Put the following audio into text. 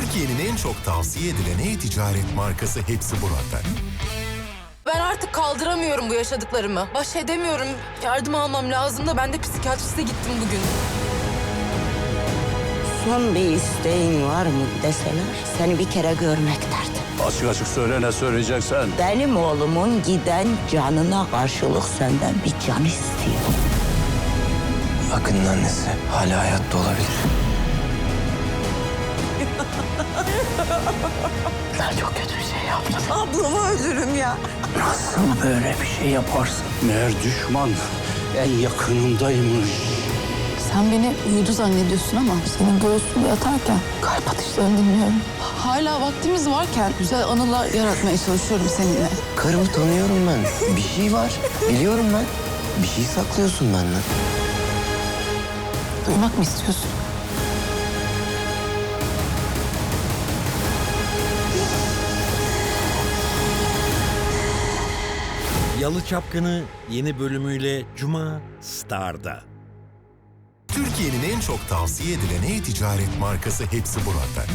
Türkiye'nin en çok tavsiye edilen e-ticaret markası hepsi burada. Ben artık kaldıramıyorum bu yaşadıklarımı. Baş edemiyorum. Yardım almam lazım da ben de psikiyatriste gittim bugün. Son bir isteğin var mı deseler seni bir kere görmek derdim. Açık açık söyle ne söyleyeceksen. Benim oğlumun giden canına karşılık senden bir can istiyor. Akın'ın annesi hala hayatta olabilir. Ben çok kötü bir şey yaptım. Ablamı öldürürüm ya. Nasıl böyle bir şey yaparsın? Meğer düşman en yakınındaymış. Sen beni uyudu zannediyorsun ama senin göğsünde yatarken kalp atışlarını dinliyorum. Hala vaktimiz varken güzel anılar yaratmaya çalışıyorum seninle. Karımı tanıyorum ben. Bir şey var. Biliyorum ben. Bir şey saklıyorsun benden. Duymak mı istiyorsun? Yalı Çapkını yeni bölümüyle Cuma Star'da. Türkiye'nin en çok tavsiye edilen e-ticaret markası hepsi burada.